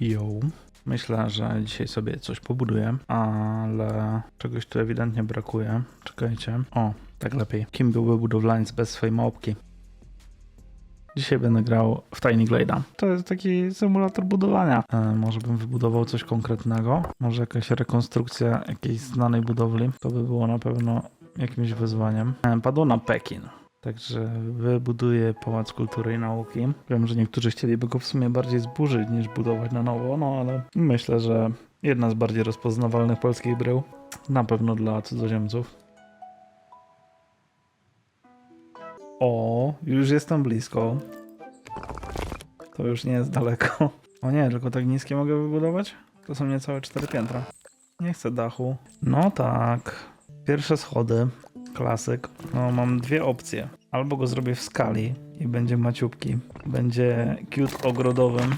Jo. Myślę, że dzisiaj sobie coś pobuduję, ale czegoś tu ewidentnie brakuje. Czekajcie. O, tak lepiej. Kim byłby budowlaniec bez swojej małpki? Dzisiaj będę grał w Tiny Glade'a. To jest taki symulator budowania. E, może bym wybudował coś konkretnego. Może jakaś rekonstrukcja jakiejś znanej budowli. To by było na pewno jakimś wyzwaniem. E, padło na Pekin. Także wybuduję Pałac Kultury i Nauki. Wiem, że niektórzy chcieliby go w sumie bardziej zburzyć niż budować na nowo, no ale myślę, że jedna z bardziej rozpoznawalnych polskich brył. Na pewno dla cudzoziemców. O, już jestem blisko. To już nie jest daleko. O nie, tylko tak niskie mogę wybudować? To są niecałe cztery piętra. Nie chcę dachu. No tak. Pierwsze schody. Klasyk. No, mam dwie opcje. Albo go zrobię w skali i będzie maciubki. Będzie cute ogrodowym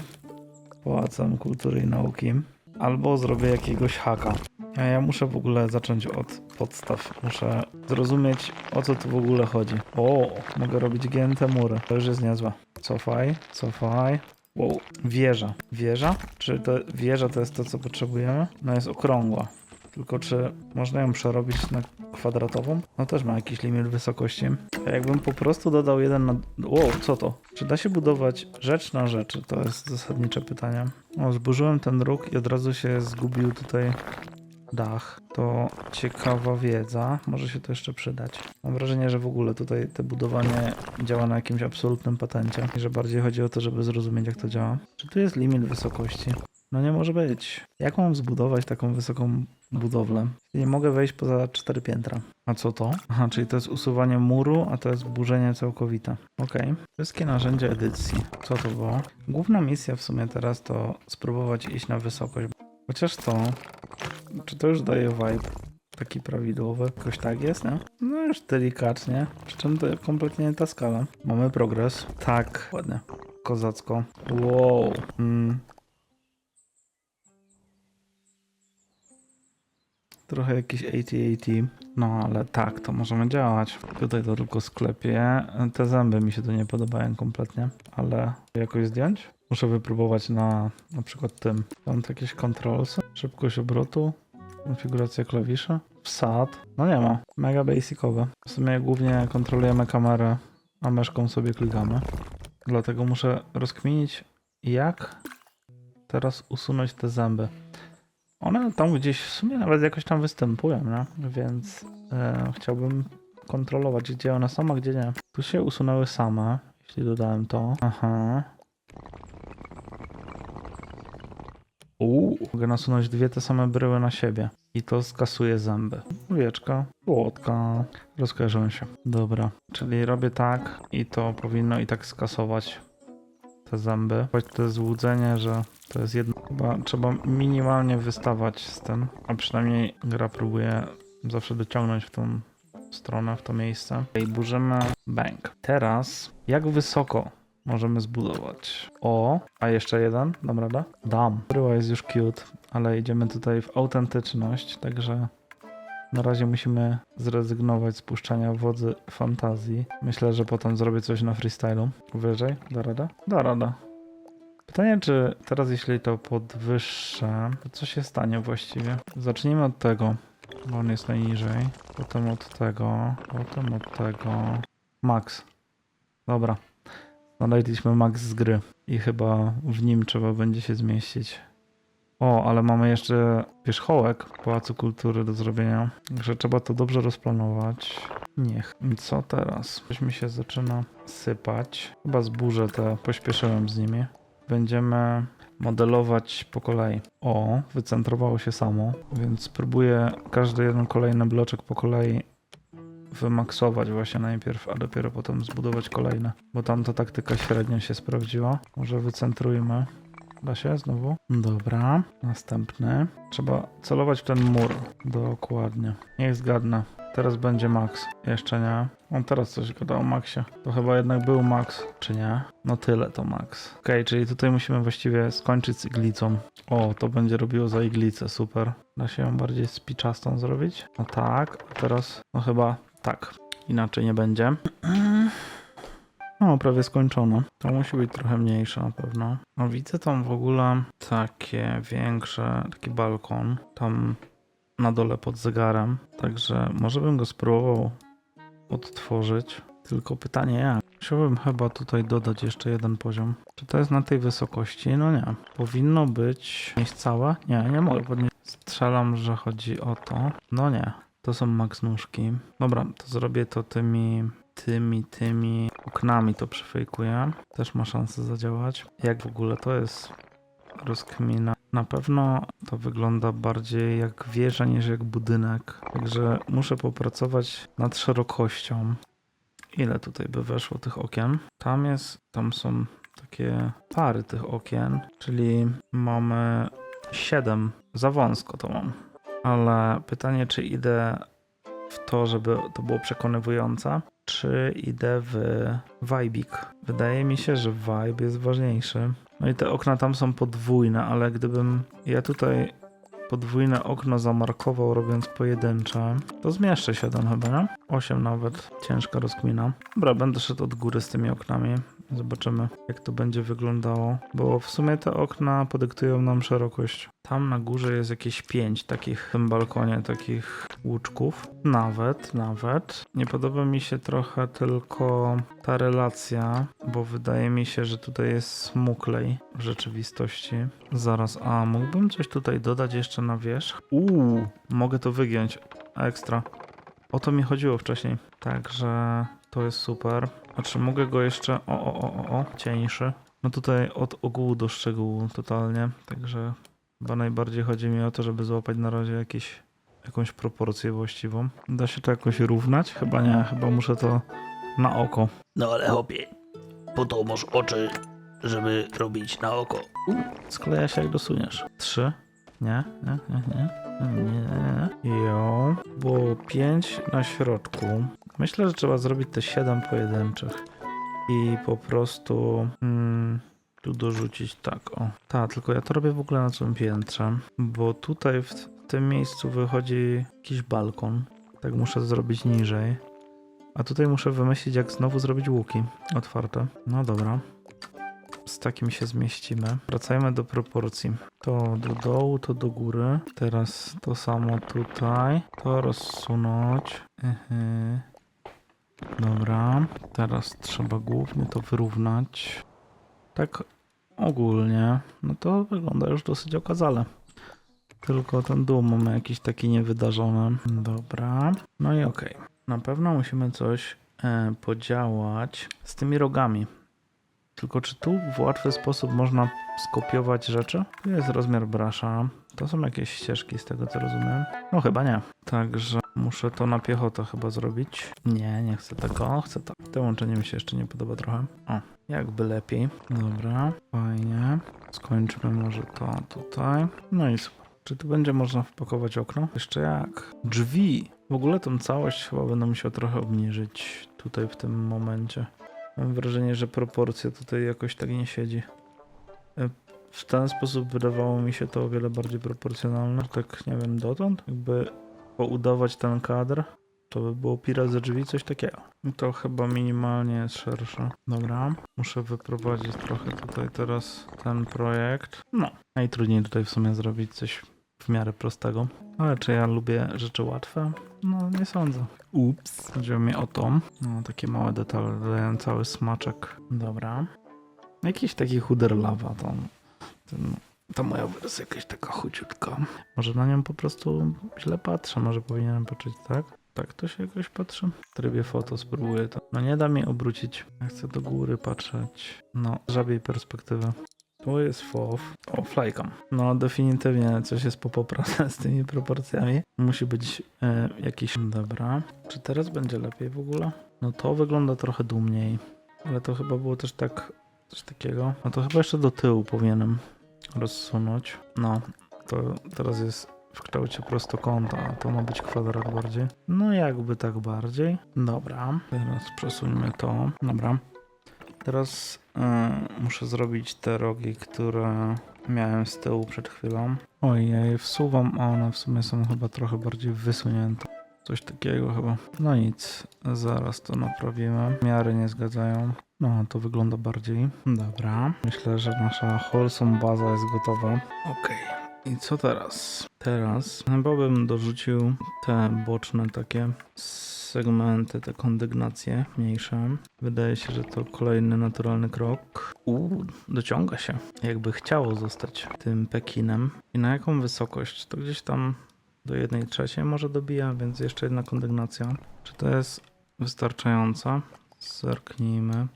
pałacem kultury i nauki. Albo zrobię jakiegoś haka. A ja muszę w ogóle zacząć od podstaw. Muszę zrozumieć o co tu w ogóle chodzi. O, mogę robić gięte mury. To już jest niezłe. Cofaj, cofaj. Wow, wieża. Wieża? Czy to wieża to jest to, co potrzebujemy? No jest okrągła. Tylko czy można ją przerobić na kwadratową? No też ma jakiś limit wysokości. Jakbym po prostu dodał jeden na... Wow, co to? Czy da się budować rzecz na rzeczy? To jest zasadnicze pytanie. O, zburzyłem ten róg i od razu się zgubił tutaj dach. To ciekawa wiedza. Może się to jeszcze przydać. Mam wrażenie, że w ogóle tutaj te budowanie działa na jakimś absolutnym patencie. I że bardziej chodzi o to, żeby zrozumieć jak to działa. Czy tu jest limit wysokości? No nie może być. Jak mam zbudować taką wysoką budowlę? Nie mogę wejść poza cztery piętra. A co to? Aha, czyli to jest usuwanie muru, a to jest burzenie całkowite. Okej. Wszystkie narzędzia edycji. Co to było? Główna misja w sumie teraz to spróbować iść na wysokość. Chociaż to... Czy to już daje vibe taki prawidłowy? Jakoś tak jest, nie? No już delikatnie. Przy czym to kompletnie nie ta skala. Mamy progres. Tak. Ładnie. Kozacko. Wow. Mm. Trochę jakiś AT-AT. No ale tak, to możemy działać. Tutaj to tylko sklepię. Te zęby mi się tu nie podobają kompletnie, ale jakoś zdjąć? Muszę wypróbować na na przykład tym. Tu jakieś controlsy, szybkość obrotu, konfiguracja klawiszy, wsad. No nie ma. Mega basicowe. W sumie głównie kontrolujemy kamerę, a myszką sobie klikamy. Dlatego muszę rozkminić jak teraz usunąć te zęby. One tam gdzieś w sumie nawet jakoś tam występują, no? więc e, chciałbym kontrolować, gdzie one są, a gdzie nie. Tu się usunęły same, jeśli dodałem to. Aha. Uuu, mogę nasunąć dwie te same bryły na siebie. I to skasuje zęby. Wieczka, płotka. Rozkojarzyłem się. Dobra, czyli robię tak i to powinno i tak skasować te zęby. Choć to złudzenie, że to jest jedno. Chyba trzeba minimalnie wystawać z tym, a przynajmniej gra próbuje zawsze dociągnąć w tą stronę, w to miejsce. I burzymy bank. Teraz, jak wysoko możemy zbudować? O, a jeszcze jeden, dam radę? Dam. Bryła jest już cute, ale idziemy tutaj w autentyczność, także na razie musimy zrezygnować z puszczania wodzy fantazji. Myślę, że potem zrobię coś na freestylu. Wyżej, da rada? Da rada. Pytanie, czy teraz jeśli to podwyższę, to co się stanie właściwie? Zacznijmy od tego, bo on jest najniżej. Potem od tego, potem od tego. Max. Dobra. Znaleźliśmy max z gry i chyba w nim trzeba będzie się zmieścić. O, ale mamy jeszcze wierzchołek Pałacu Kultury do zrobienia. Także trzeba to dobrze rozplanować. Niech. Co teraz? Coś mi się zaczyna sypać. Chyba zburzę te, pośpieszyłem z nimi. Będziemy modelować po kolei. O, wycentrowało się samo, więc spróbuję każdy jeden kolejny bloczek po kolei wymaksować właśnie najpierw, a dopiero potem zbudować kolejne. Bo tamta taktyka średnio się sprawdziła. Może wycentrujmy. Da się znowu? Dobra, następny. Trzeba celować w ten mur. Dokładnie. Niech zgadnę. Teraz będzie max. Jeszcze nie. On teraz coś gada o maxie. To chyba jednak był max, czy nie? No tyle to max. Okej, czyli tutaj musimy właściwie skończyć z iglicą. O, to będzie robiło za iglicę, super. Da się ją bardziej spiczastą zrobić? No tak, a teraz no chyba tak. Inaczej nie będzie. No, prawie skończone. To musi być trochę mniejsze na pewno. No widzę tam w ogóle takie większe, taki balkon. Tam na dole pod zegarem. Także może bym go spróbował odtworzyć. Tylko pytanie jak? Musiałbym chyba tutaj dodać jeszcze jeden poziom. Czy to jest na tej wysokości? No nie. Powinno być... Nieść całe? Nie, nie mogę podnieść. Strzelam, że chodzi o to. No nie. To są max nóżki. Dobra, to zrobię to tymi... Tymi, tymi oknami to przefejkuję. Też ma szansę zadziałać. Jak w ogóle to jest rozkmina. Na pewno to wygląda bardziej jak wieża niż jak budynek. Także muszę popracować nad szerokością. Ile tutaj by weszło tych okien? Tam jest, tam są takie pary tych okien, czyli mamy 7. Za wąsko to mam. Ale pytanie, czy idę w to, żeby to było przekonywujące, czy idę w vibik. Wydaje mi się, że vibe jest ważniejszy. No i te okna tam są podwójne, ale gdybym ja tutaj podwójne okno zamarkował robiąc pojedyncze, to zmieszczę 7 chyba, nie? 8 nawet. Ciężka rozkmina. Dobra, będę szedł od góry z tymi oknami. Zobaczymy, jak to będzie wyglądało. Bo w sumie te okna podyktują nam szerokość. Tam na górze jest jakieś 5 takich w tym balkonie, takich łuczków. Nawet, nawet. Nie podoba mi się trochę tylko ta relacja, bo wydaje mi się, że tutaj jest smuklej w rzeczywistości. Zaraz, a mógłbym coś tutaj dodać jeszcze na wierzch? Uuu, mogę to wygiąć. Ekstra. O to mi chodziło wcześniej. Także to jest super. A czy mogę go jeszcze. O, o, o, o, o, cieńszy. No tutaj od ogółu do szczegółu totalnie. Także chyba najbardziej chodzi mi o to, żeby złapać na razie jakieś, jakąś proporcję właściwą. Da się to jakoś równać? Chyba nie, chyba muszę to na oko. No ale hopie, po to masz oczy, żeby robić na oko. Skleja się jak dosuniesz. Trzy. Nie, nie, nie, nie. Nie. Jo. Było pięć na środku. Myślę, że trzeba zrobić te siedem pojedynczych. I po prostu mm, tu dorzucić tak, o. Tak, tylko ja to robię w ogóle na całym piętrze, bo tutaj w tym miejscu wychodzi jakiś balkon. Tak muszę zrobić niżej. A tutaj muszę wymyślić, jak znowu zrobić łuki otwarte. No dobra. Z takim się zmieścimy. Wracajmy do proporcji. To do dołu, to do góry. Teraz to samo tutaj. To rozsunąć. Mhm. Dobra. Teraz trzeba głównie to wyrównać. Tak ogólnie. No to wygląda już dosyć okazale. Tylko ten dół mamy jakiś taki niewydarzony. Dobra. No i okej. Na pewno musimy coś e, podziałać z tymi rogami. Tylko czy tu w łatwy sposób można skopiować rzeczy? Tu jest rozmiar brasza. To są jakieś ścieżki z tego co rozumiem. No chyba nie. Także muszę to na piechotę chyba zrobić. Nie, nie chcę tego, chcę to. To łączenie mi się jeszcze nie podoba trochę. O, jakby lepiej. Dobra, fajnie. Skończmy może to tutaj. No i super. Czy tu będzie można wpakować okno? Jeszcze jak? Drzwi! W ogóle tą całość chyba będę musiał trochę obniżyć tutaj w tym momencie. Mam wrażenie, że proporcja tutaj jakoś tak nie siedzi. E, W ten sposób wydawało mi się to o wiele bardziej proporcjonalne. Tak nie wiem, dotąd jakby poudawać ten kadr, to by było pirat ze drzwi, coś takiego. I To chyba minimalnie jest szersze. Dobra, muszę wyprowadzić trochę tutaj teraz ten projekt. No, najtrudniej tutaj w sumie zrobić coś w miarę prostego. Ale czy ja lubię rzeczy łatwe? No, nie sądzę. Ups. Chodziło mi o to. No, takie małe detale dają cały smaczek. Dobra. Jakiś taki chuder lawa to, ten, ta moja wersja jakaś taka chuciutka. Może na nią po prostu źle patrzę, może powinienem patrzeć tak? Tak to się jakoś patrzy? W trybie foto spróbuję to. No nie da mi obrócić. Ja chcę do góry patrzeć. No, żabiej perspektywy. To jest FOW. O, flycam. No, definitywnie coś jest popoprane z tymi proporcjami. Musi być e, jakiś... Dobra. Czy teraz będzie lepiej w ogóle? No to wygląda trochę dumniej. Ale to chyba było też tak... Coś takiego. No to chyba jeszcze do tyłu powinienem rozsunąć. No, to teraz jest w kształcie prostokąta, to ma być kwadrat bardziej. No jakby tak bardziej. Dobra, teraz przesuńmy to. Dobra. Teraz y, muszę zrobić te rogi, które miałem z tyłu przed chwilą. Oj, ja je wsuwam, a one w sumie są chyba trochę bardziej wysunięte. Coś takiego chyba. No nic, zaraz to naprawimy. Miary nie zgadzają. No, to wygląda bardziej. Dobra. Myślę, że nasza wholesome baza jest gotowa. Okej. I co teraz? Teraz chyba bym dorzucił te boczne takie segmenty, te kondygnacje mniejsze. Wydaje się, że to kolejny naturalny krok. Uuu, dociąga się. Jakby chciało zostać tym Pekinem. I na jaką wysokość? To gdzieś tam do jednej trzeciej może dobija, więc jeszcze jedna kondygnacja. Czy to jest wystarczająca? Zerknijmy.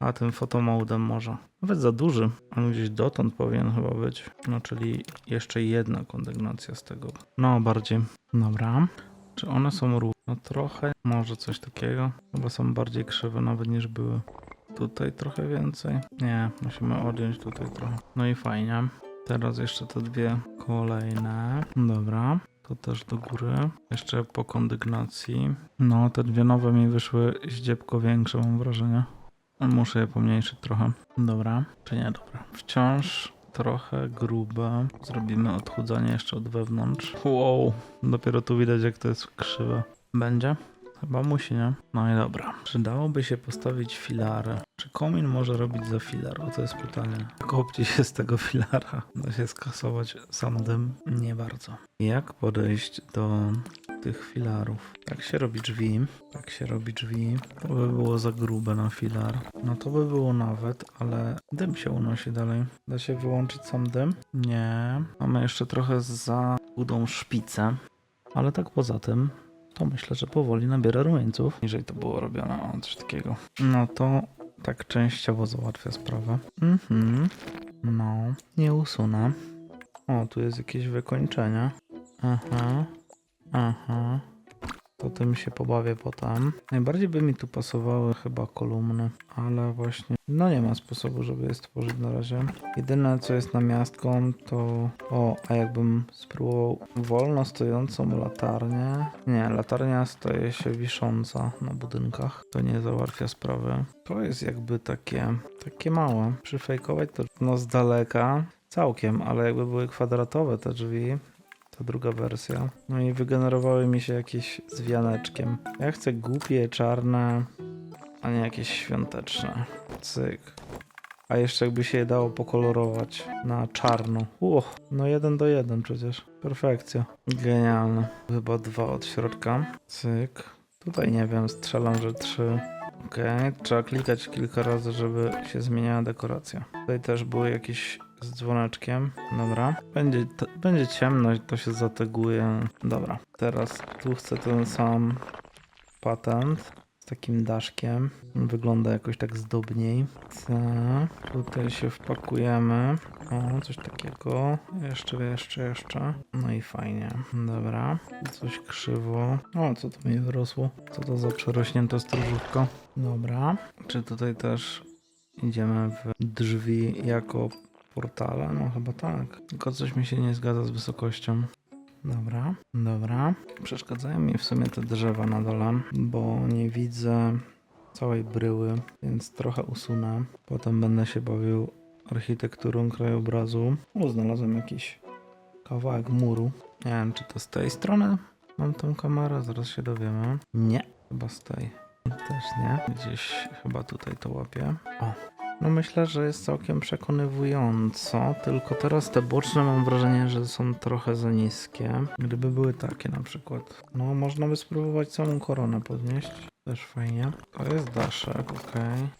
A tym fotomodem może. Nawet za duży. On gdzieś dotąd powinien chyba być. No czyli jeszcze jedna kondygnacja z tego. No bardziej. Dobra. Czy one są równe? No trochę. Może coś takiego. Chyba są bardziej krzywe nawet niż były. Tutaj trochę więcej. Nie, musimy odjąć tutaj trochę. No i fajnie. Teraz jeszcze te dwie kolejne. Dobra. To też do góry. Jeszcze po kondygnacji. No, te dwie nowe mi wyszły zdziebko większe, mam wrażenie. Muszę je pomniejszyć trochę. Dobra, czy nie? Dobra. Wciąż trochę grube. Zrobimy odchudzanie jeszcze od wewnątrz. Wow, dopiero tu widać jak to jest krzywe. Będzie? Chyba musi, nie? No i dobra. Przydałoby się postawić filary. Czy komin może robić za filar? O to jest pytanie. Kopcie się z tego filara. Da się skasować sam dym? Nie bardzo. Jak podejść do tych filarów? Tak się robi drzwi. Tak się robi drzwi. To by było za grube na filar. No to by było nawet, ale dym się unosi dalej. Da się wyłączyć sam dym? Nie. Mamy jeszcze trochę za budą szpicę. Ale tak poza tym, to myślę, że powoli nabiera rumieńców. Jeżeli to było robione, o coś takiego. No to tak częściowo załatwia sprawę. Mhm. No, nie usunę. O, tu jest jakieś wykończenie. Aha. Aha. To tym się pobawię potem. Najbardziej by mi tu pasowały chyba kolumny, ale właśnie no nie ma sposobu, żeby je stworzyć na razie. Jedyne co jest namiastką to... O, a jakbym spróbował wolno stojącą latarnię. Nie, latarnia staje się wisząca na budynkach. To nie załatwia sprawy. To jest jakby takie, takie małe. Przyfejkować to no z daleka całkiem, ale jakby były kwadratowe te drzwi, to druga wersja. No i wygenerowały mi się jakieś z wianeczkiem. Ja chcę głupie, czarne, a nie jakieś świąteczne. Cyk. A jeszcze jakby się je dało pokolorować na czarno. Uch, no jeden do jeden przecież. Perfekcja. Genialne. Chyba dwa od środka. Cyk. Tutaj nie wiem, strzelam, że trzy. Okej, trzeba klikać kilka razy, żeby się zmieniała dekoracja. Tutaj też były jakieś z dzwoneczkiem. Dobra. Będzie, t- będzie ciemno, to się zateguje. Dobra. Teraz tu chcę ten sam patent z takim daszkiem. Wygląda jakoś tak zdobniej. Tak. Tutaj się wpakujemy. O, coś takiego. Jeszcze, jeszcze, jeszcze. No i fajnie. Dobra. Coś krzywo. O, co to mi wyrosło? Co to za przerośnięte stróżówko? Dobra. Czy tutaj też idziemy w drzwi jako portale? No chyba tak. Tylko coś mi się nie zgadza z wysokością. Dobra, dobra. Przeszkadzają mi w sumie te drzewa na dole, bo nie widzę całej bryły, więc trochę usunę. Potem będę się bawił architekturą krajobrazu. O, znalazłem jakiś kawałek muru. Nie wiem, czy to z tej strony mam tą kamerę, zaraz się dowiemy. Nie, chyba z tej. Też nie. Gdzieś chyba tutaj to łapię. O, no myślę, że jest całkiem przekonywująco, tylko teraz te boczne mam wrażenie, że są trochę za niskie. Gdyby były takie na przykład. No można by spróbować całą koronę podnieść. Też fajnie. To jest daszek, ok.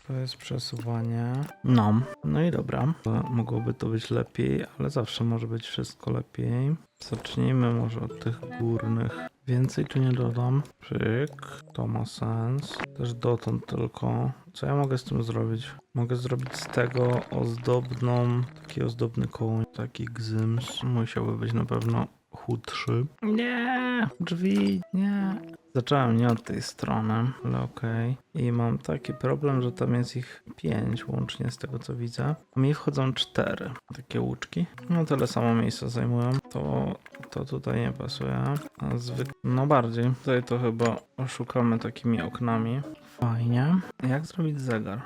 To jest przesuwanie. No, no i dobra. Mogłoby to być lepiej, ale zawsze może być wszystko lepiej. Zacznijmy może od tych górnych. Więcej tu nie dodam. Pyk, to ma sens. Też dotąd tylko. Co ja mogę z tym zrobić? Mogę zrobić z tego ozdobną, taki ozdobny koło, taki gzyms. Musiałby być na pewno chudszy. Nie, drzwi, nie. Zacząłem nie od tej strony, ale okej. I mam taki problem, że tam jest ich pięć łącznie z tego co widzę. A mi wchodzą cztery takie łuczki. No tyle samo miejsca zajmują. To, to tutaj nie pasuje. A zwyk... No bardziej. Tutaj to chyba oszukamy takimi oknami. Fajnie. Jak zrobić zegar?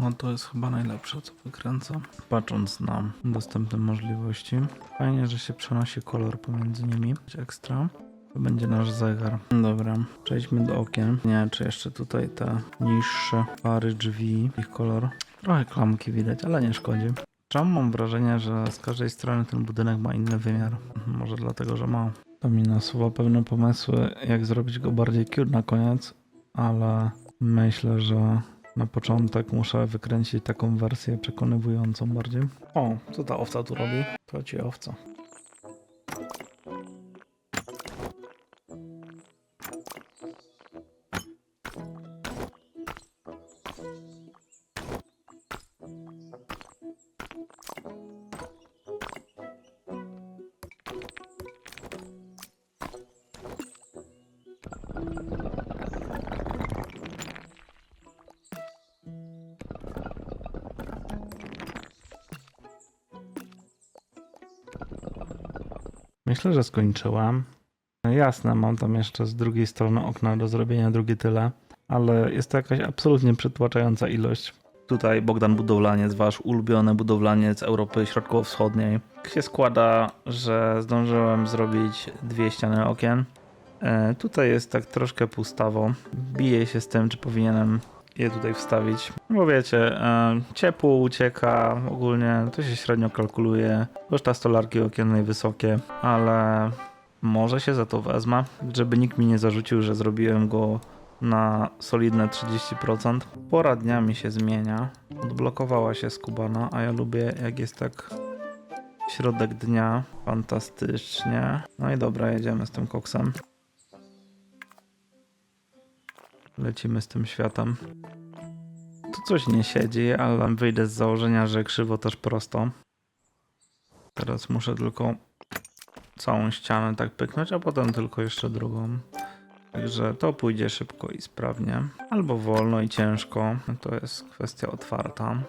No to jest chyba najlepsze co wykręcę. Patrząc na dostępne możliwości. Fajnie, że się przenosi kolor pomiędzy nimi. Ekstra. To będzie nasz zegar. Dobra, przejdźmy do okien. Nie, czy jeszcze tutaj te niższe pary drzwi, ich kolor. Trochę klamki widać, ale nie szkodzi. Czemu mam wrażenie, że z każdej strony ten budynek ma inny wymiar? Mhm, Może dlatego, że ma. To mi nasuwa pewne pomysły, jak zrobić go bardziej cute na koniec, ale myślę, że na początek muszę wykręcić taką wersję przekonywującą bardziej. O, co ta owca tu robi? To ci owca. Myślę, że skończyłem. No Jasne, mam tam jeszcze z drugiej strony okna do zrobienia drugie tyle, ale jest to jakaś absolutnie przytłaczająca ilość. Tutaj Bogdan Budowlaniec, wasz ulubiony budowlaniec Europy Środkowo-Wschodniej. Się składa, że zdążyłem zrobić dwie ściany okien. E, tutaj jest tak troszkę pustawo. Biję się z tym, czy powinienem je tutaj wstawić. Bo wiecie, ciepło ucieka, ogólnie to się średnio kalkuluje. Koszta stolarki okiennej wysokie, ale może się za to wezmę, żeby nikt mi nie zarzucił, że zrobiłem go na solidne 30%. Pora dnia mi się zmienia. Odblokowała się skubana, a ja lubię jak jest tak środek dnia. Fantastycznie. No i dobra, jedziemy z tym koksem. Lecimy z tym światem. Tu coś nie siedzi, ale wyjdę z założenia, że krzywo też prosto. Teraz muszę tylko całą ścianę tak pyknąć, a potem tylko jeszcze drugą. Także to pójdzie szybko i sprawnie. Albo wolno i ciężko. To jest kwestia otwarta.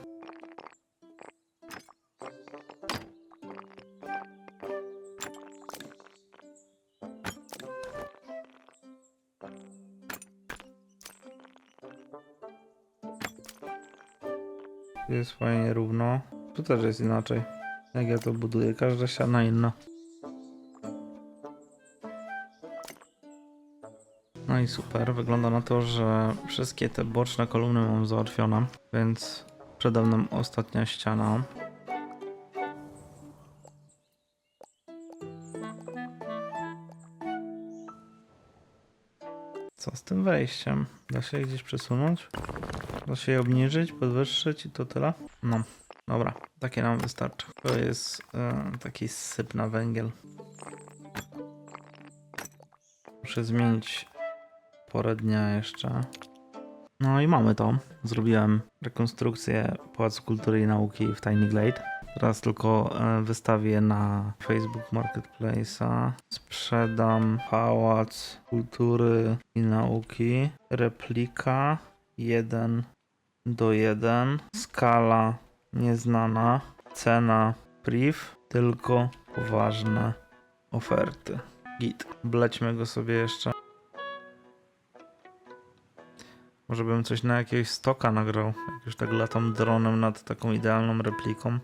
Jest fajnie równo. Tu też jest inaczej. Jak ja to buduję, każda ściana inna. No i super, wygląda na to, że wszystkie te boczne kolumny mam załatwione, więc przede mną ostatnia ściana. Tym wejściem? Da się je gdzieś przesunąć? Da się je obniżyć, podwyższyć i to tyle? No, dobra, takie nam wystarczy. To jest e, taki syp na węgiel. Muszę zmienić porę dnia jeszcze. No i mamy to. Zrobiłem rekonstrukcję Pałacu Kultury i Nauki w Tiny Glade. Teraz tylko e, wystawię na Facebook Marketplace'a. Sprzedam Pałac Kultury i Nauki. Replika 1 do 1. Skala nieznana. Cena priv. Tylko poważne oferty. Git. Blećmy go sobie jeszcze. Może bym coś na jakiegoś stoka nagrał. Jak już tak latam dronem nad taką idealną repliką.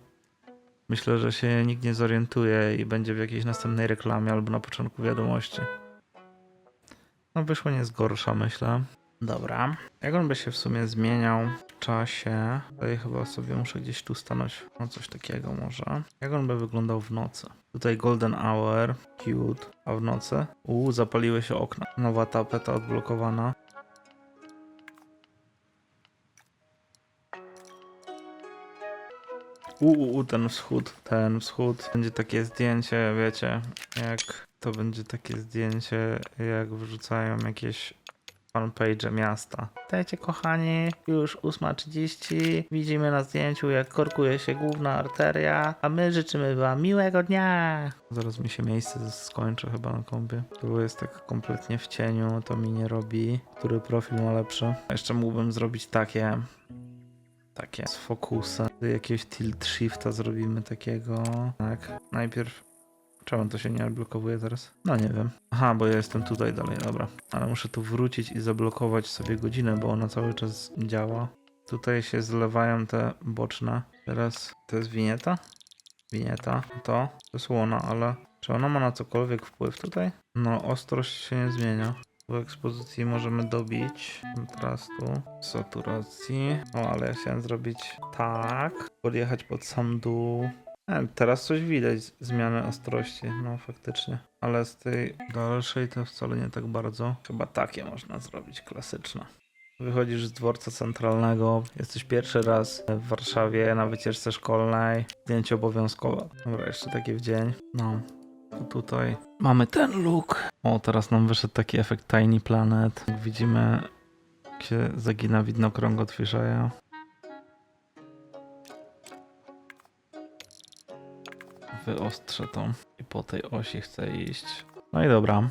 Myślę, że się nikt nie zorientuje i będzie w jakiejś następnej reklamie albo na początku wiadomości. No wyszło nie z gorsza, myślę. Dobra. Jak on by się w sumie zmieniał w czasie? Tutaj chyba sobie muszę gdzieś tu stanąć. No coś takiego może. Jak on by wyglądał w nocy? Tutaj golden hour, cute. A w nocy? Uuu, zapaliły się okna. Nowa tapeta odblokowana. Uuu, ten wschód, ten wschód. Będzie takie zdjęcie, wiecie, jak to będzie takie zdjęcie, jak wrzucają jakieś fanpage miasta. Dajcie kochani, już 8.30, widzimy na zdjęciu jak korkuje się główna arteria, a my życzymy wam miłego dnia. Zaraz mi się miejsce skończy chyba na kompie. Tu jest tak kompletnie w cieniu, to mi nie robi. Który profil ma lepszy? Jeszcze mógłbym zrobić takie takie z fokusem. Jakiegoś tilt shifta zrobimy takiego. Tak. Najpierw. Czemu to się nie odblokowuje teraz? No nie wiem. Aha, bo ja jestem tutaj dalej, dobra. Ale muszę tu wrócić i zablokować sobie godzinę, bo ona cały czas działa. Tutaj się zlewają te boczne. Teraz to jest winieta? Winieta. To, to jest łona, ale Czy ona ma na cokolwiek wpływ tutaj? No, ostrość się nie zmienia. W ekspozycji możemy dobić kontrastu, saturacji. O, ale ja chciałem zrobić tak. Podjechać pod sam dół. E, teraz coś widać, z- zmiany ostrości, no faktycznie. Ale z tej dalszej to wcale nie tak bardzo. Chyba takie można zrobić, klasyczne. Wychodzisz z dworca centralnego, jesteś pierwszy raz w Warszawie na wycieczce szkolnej. Zdjęcie obowiązkowe. Dobra, jeszcze takie w dzień. No, to tutaj mamy ten look. O, teraz nam wyszedł taki efekt Tiny Planet. Widzimy, jak się zagina widnokrąg od Fisheya. Wyostrzę to i po tej osi chcę iść. No i dobra,